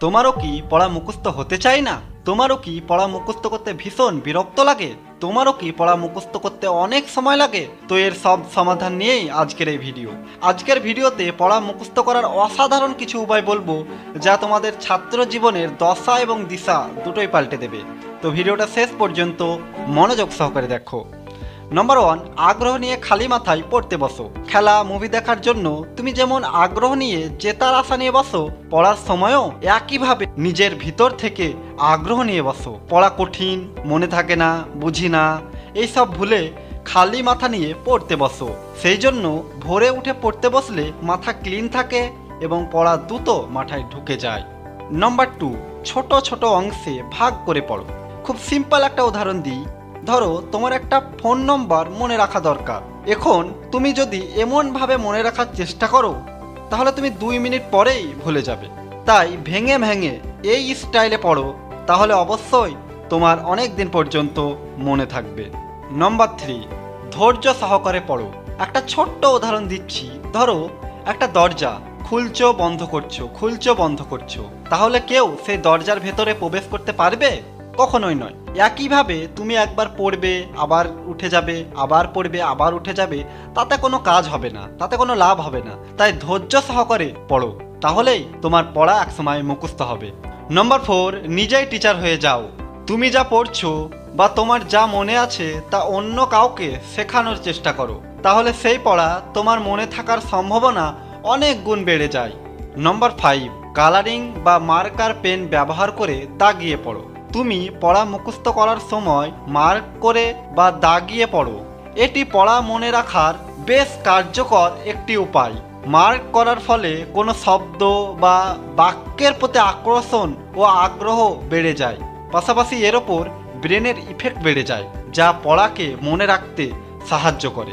তোমারও কি পড়া মুখস্থ হতে চাই না? তোমারও কি পড়া মুখস্থ করতে ভীষণ বিরক্ত লাগে? তোমারও কি পড়া মুখস্থ করতে অনেক সময় লাগে? তো এর সব সমাধান নিয়েই আজকের এই ভিডিও। আজকের ভিডিওতে পড়া মুখস্থ করার অসাধারণ কিছু উপায় বলব, যা তোমাদের ছাত্র জীবনের দশা এবং দিশা দুটোই পাল্টে দেবে। তো ভিডিওটা শেষ পর্যন্ত মনোযোগ সহকারে দেখো। নম্বর ওয়ান আগ্রহ নিয়ে খালি মাথায় পড়তে বসো। খেলা মুভি দেখার জন্য তুমি যেমন আগ্রহ নিয়ে জেতার আশা নিয়ে বসো, পড়ার সময়ও একইভাবে নিজের ভিতর থেকে আগ্রহ নিয়ে বসো। পড়া কঠিন, মনে থাকে না, বুঝি না এইসব ভুলে খালি মাথা নিয়ে পড়তে বসো। সেই জন্য ভোরে উঠে পড়তে বসলে মাথা ক্লিন থাকে এবং পড়া দ্রুত মাথায় ঢুকে যায়। নম্বর টু ছোট ছোট অংশে ভাগ করে পড়ো। খুব সিম্পল একটা উদাহরণ দিই। ধরো, তোমার একটা ফোন নম্বর মনে রাখা দরকার। এখন তুমি যদি এমনভাবে মনে রাখার চেষ্টা করো, তাহলে তুমি দুই মিনিট পরেই ভুলে যাবে। তাই ভেঙে ভেঙে এই স্টাইলে পড়ো, তাহলে অবশ্যই তোমার অনেক দিন পর্যন্ত মনে থাকবে। নম্বর থ্রি ধৈর্য সহকারে পড়ো। একটা ছোট্ট উদাহরণ দিচ্ছি। ধরো, একটা দরজা খুলছো, বন্ধ করছ, খুলছো, বন্ধ করছ। তাহলে কেউ সেই দরজার ভেতরে প্রবেশ করতে পারবে? কখনোই নয়। একইভাবে তুমি একবার পড়বে, আবার উঠে যাবে, আবার পড়বে, আবার উঠে যাবে, তাতে কোনো কাজ হবে না, তাতে কোনো লাভ হবে না। তাই ধৈর্য সহকারে পড়ো। তাহলেই তোমার পড়া একসময় মুখস্থ হবে। নম্বর ফোর নিজেই টিচার হয়ে যাও। তুমি যা পড়ছো বা তোমার যা মনে আছে তা অন্য কাউকে শেখানোর চেষ্টা করো। তাহলে সেই পড়া তোমার মনে থাকার সম্ভাবনা অনেক গুণ বেড়ে যায়। নম্বর ফাইভ কালারিং বা মার্কার পেন ব্যবহার করে দাগিয়ে পড়ো। তুমি পড়া মুখস্থ করার সময় মার্ক করে বা দাগিয়ে পড়ো। এটি পড়া মনে রাখার বেশ কার্যকর একটি উপায়। মার্ক করার ফলে কোনো শব্দ বা বাক্যের প্রতি আকর্ষণ ও আগ্রহ বেড়ে যায়। পাশাপাশি এর ওপর ব্রেনের ইফেক্ট বেড়ে যায়, যা পড়াকে মনে রাখতে সাহায্য করে।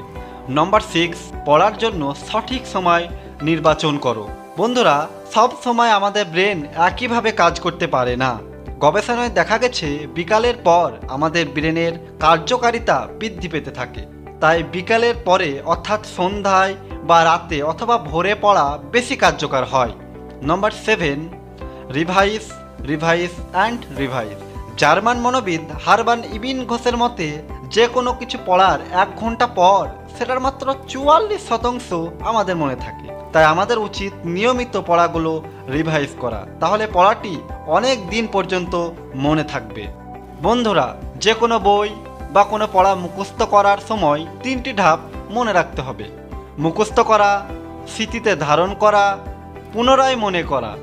নম্বর সিক্স, পড়ার জন্য সঠিক সময় নির্বাচন করো। বন্ধুরা, সব সময় আমাদের ব্রেন একইভাবে কাজ করতে পারে না। গবেষণায় দেখা গেছে, বিকালের পর আমাদের ব্রেনের কার্যকারিতা বৃদ্ধি পেতে থাকে। তাই বিকালের পরে অর্থাৎ সন্ধ্যায় বা রাতে অথবা ভোরে পড়া বেশি কার্যকর হয়। Number seven revise revise and revise German মনোবিদ হারবান ইবিন ঘোষের মতে, যে কোনো কিছু পড়ার এক ঘণ্টা পর সেটার মাত্র চুয়াল্লিশ শতাংশ আমাদের মনে থাকে। তাই আমাদের উচিত নিয়মিত পড়াগুলো রিভাইজ করা। তাহলে পড়াটি অনেক দিন পর্যন্ত মনে থাকবে। বন্ধুরা, যে কোনো বই বা কোনো পড়া মুখস্থ করার সময় তিনটি ধাপ মনে রাখতে হবে। মুখস্থ করা, স্মৃতিতে ধারণ করা, পুনরায় মনে করা।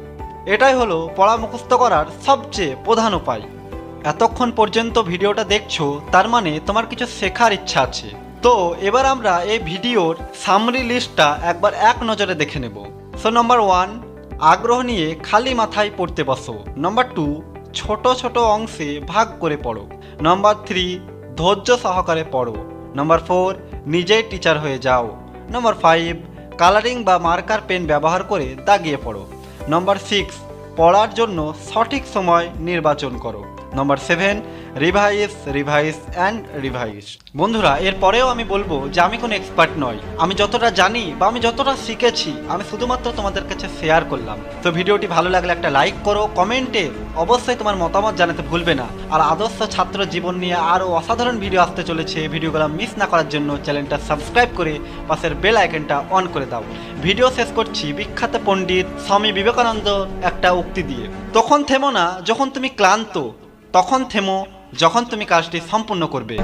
এটাই হলো পড়া মুখস্থ করার সবচেয়ে প্রধান উপায়। এতক্ষণ পর্যন্ত ভিডিওটা দেখছ, তার মানে তোমার কিছু শেখার ইচ্ছা আছে। তো, এবার আমরা এই ভিডিওর সামরি লিস্টটা একবার এক নজরে দেখে নেব। সো নম্বর ওয়ান আগ্রহ নিয়ে খালি মাথায় পড়তে বসো। নম্বর টু ছোট ছোট অংশে ভাগ করে পড়ো। নম্বর থ্রি ধৈর্য সহকারে পড়ো। নম্বর ফোর নিজেই টিচার হয়ে যাও। নম্বর ফাইভ কালারিং বা মার্কার পেন ব্যবহার করে দাগিয়ে পড়ো। নম্বর সিক্স পড়ার জন্য সঠিক সময় নির্বাচন করো। Number seven revise revise and revise বন্ধুরা, এরপরেও আমি বলব যে আমি কোনো এক্সপার্ট নই। আমি যতটা জানি বা আমি যতটা শিখেছি, আমি শুধুমাত্র তোমাদের কাছে শেয়ার করলাম। তো ভিডিওটি ভালো লাগলে একটা লাইক করো কমেন্টে অবশ্যই তোমার মতামত জানাতে ভুলবে না। আর আদর্শ ছাত্র জীবন নিয়ে আরও অসাধারণ ভিডিও আসতে চলেছে। ভিডিওগুলো মিস না করার জন্য চ্যানেলটা সাবস্ক্রাইব করে পাশের বেল আইকনটা অন করে দাও। ভিডিও শেষ করছি বিখ্যাত পণ্ডিত স্বামী বিবেকানন্দ একটা উক্তি দিয়ে। তখন থেমো না, যখন তুমি ক্লান্ত তখন থেমো যখন তুমি কাজটি সম্পূর্ণ করবে।